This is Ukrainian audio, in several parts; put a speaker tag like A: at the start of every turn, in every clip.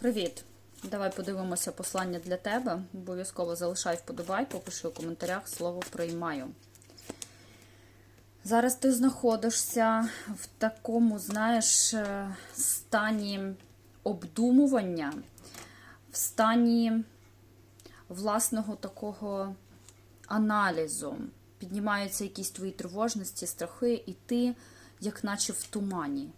A: Привіт! Давай подивимося послання для тебе. Обов'язково залишай вподобайку, пиши у коментарях слово приймаю. Зараз ти знаходишся в такому, знаєш, е, стані обдумування, в стані власного такого аналізу. Піднімаються якісь твої тривожності, страхи, і ти, як наче в тумані.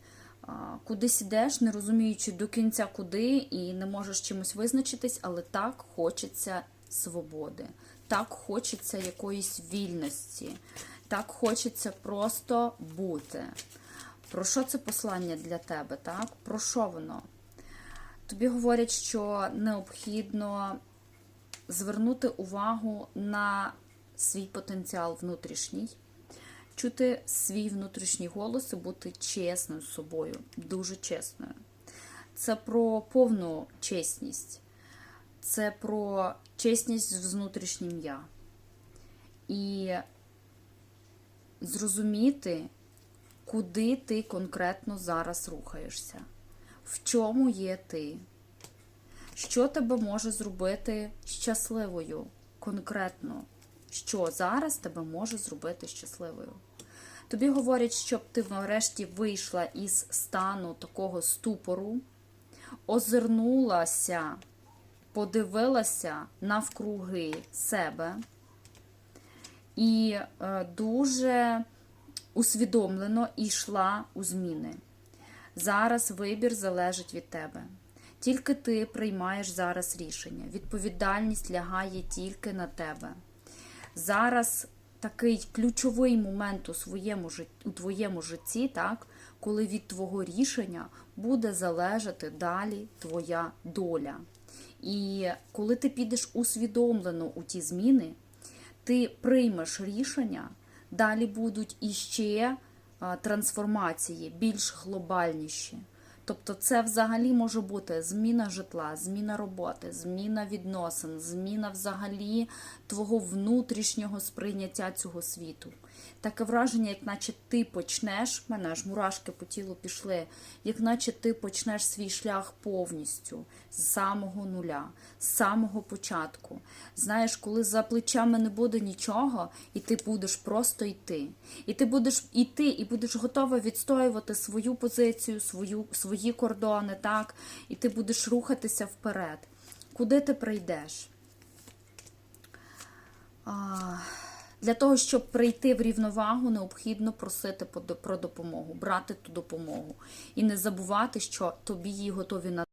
A: Кудись ідеш, не розуміючи до кінця куди, і не можеш чимось визначитись, але так хочеться свободи, так хочеться якоїсь вільності, так хочеться просто бути. Про що це послання для тебе? так? Про що воно? Тобі говорять, що необхідно звернути увагу на свій потенціал внутрішній, чути свій внутрішній голос і бути чесною з собою, дуже чесною. Це про повну чесність, це про чесність з внутрішнім я. І зрозуміти, куди ти конкретно зараз рухаєшся, в чому є ти, що тебе може зробити щасливою конкретно, що зараз тебе може зробити щасливою. Тобі говорять, щоб ти врешті вийшла із стану такого ступору, озирнулася, подивилася навкруги себе і е, дуже усвідомлено йшла у зміни. Зараз вибір залежить від тебе. Тільки ти приймаєш зараз рішення. Відповідальність лягає тільки на тебе. Зараз такий ключовий момент у своєму у твоєму житті, так, коли від твого рішення буде залежати далі твоя доля. І коли ти підеш усвідомлено у ті зміни, ти приймеш рішення, далі будуть іще трансформації, більш глобальніші. Тобто, це взагалі може бути зміна житла, зміна роботи, зміна відносин, зміна взагалі твого внутрішнього сприйняття цього світу. Таке враження, як наче ти почнеш, в мене аж мурашки по тілу пішли, як наче ти почнеш свій шлях повністю з самого нуля, з самого початку. Знаєш, коли за плечами не буде нічого, і ти будеш просто йти. І ти будеш йти, і будеш готова відстоювати свою позицію, свою, свої кордони, так? І ти будеш рухатися вперед. Куди ти прийдеш? А, Для того, щоб прийти в рівновагу, необхідно просити про допомогу, брати ту допомогу і не забувати, що тобі її готові надати.